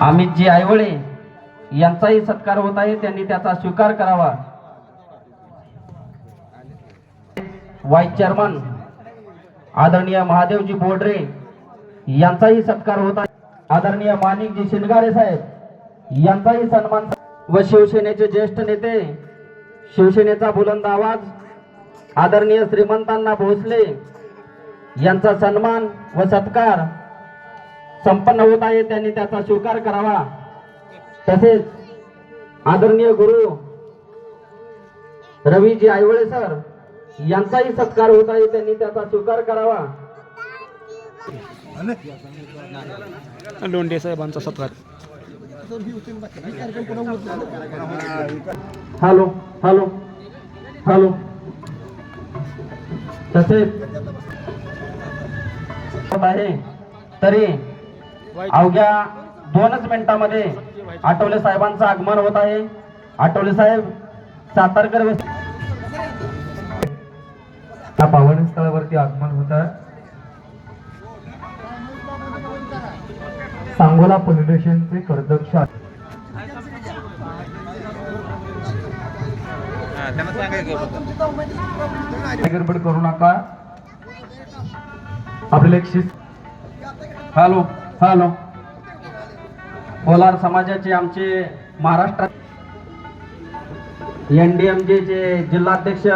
अमितजी आयवळे यांचाही सत्कार होत आहे त्यांनी त्याचा स्वीकार करावा. व्हाईस चेअरमन आदरणीय महादेवजी बोडरे यांचाही सत्कार होत आहे. आदरणीय माणिकजी शिंदगारे साहेब यांचाही सन्मान व शिवसेनेचे ज्येष्ठ नेते शिवसेनेचा बुलंद आवाज आदरणीय श्रीमंतांना भोसले यांचा सन्मान व सत्कार संपन्न होत आहे त्यांनी त्याचा स्वीकार करावा. तसेच आदरणीय गुरु रवीजी आयवळे सर यांचाही सत्कार होत आहे त्यांनी त्याचा स्वीकार करावा. लोंढे साहेबांचा सत्कार. Hello hello hello. तसेच आहे तरी अवघ्या दोनच मिनिटांमध्ये आठवले साहेबांचं आगमन होत आहे. आठवले साहेब सातारकर वस- या पावन स्थळावरती आगमन होत आहे. सांगोला पोलीस स्टेशनचे कर्दक्ष गडबड करू नका. आपल्याला एक शिस्त हॅलो. हॅलो कोलार समाजाचे आमचे महाराष्ट्रात एम जे जिल्हाध्यक्ष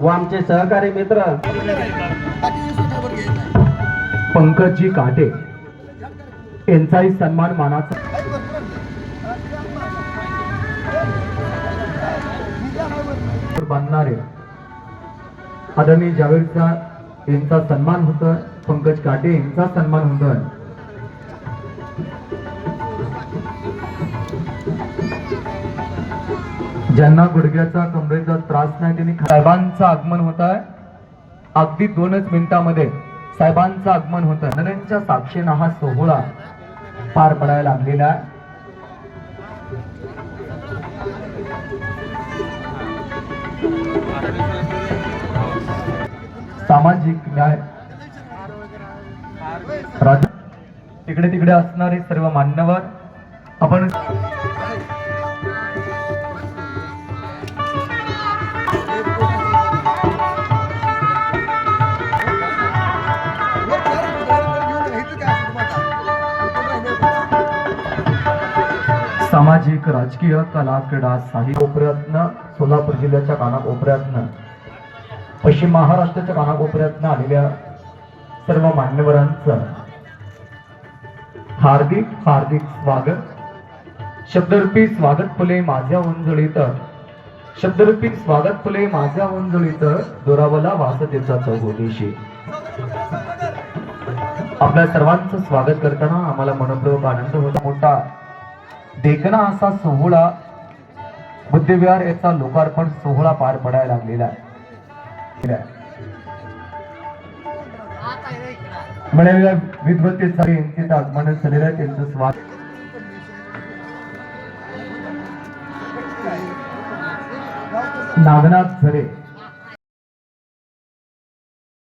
व आमचे सहकारी मित्र. पंकजी काटे यांचाही सन्मान मानाचा. बांधणारे आदरणीय जावेदचा यांचा सन्मान होतोय पंकज काटे यांचा सन्मान होतोय. ज्यांना गुडघ्याचा कमरेचा त्रास नाही त्यांनी साहेबांचं आगमन होत आहे अगदी दोनच मिनिटामध्ये साहेबांचं आगमन होत आहे नरेंच्या साक्षीनं हा सोहळा पार पडायला लागलेला आहे. सामाजिक न्याय. तिकडे तिकडे असणारे सर्व मान्यवर आपण सामाजिक राजकीय कला क्रीडा साहित्य कोपऱ्यातनं सोलापूर जिल्ह्याच्या कानाकोपऱ्यातनं पश्चिम महाराष्ट्राच्या कानाकोपऱ्यातनं आलेल्या सर्व मान्यवरांचं हार्दिक हार्दिक स्वागत. शब्दरूपी स्वागत फुले माझ्या उंजळीत. शब्दरूपी स्वागत फुले माझ्या उंजळीत. दोरावला वासतेचा चौगोदेशी आपल्या सर्वांचं स्वागत करताना आम्हाला मनपूर्वक आनंद होता. मोठा देखना असा सोहळा बुद्धविहार याचा लोकार्पण सोहळा पार पडायला लागलेला आहे. मिळालेल्या विद्वत्तेसाठी यांचे आगमन झालेलं आहे त्यांचं स्वागत. नागनाथ झरे.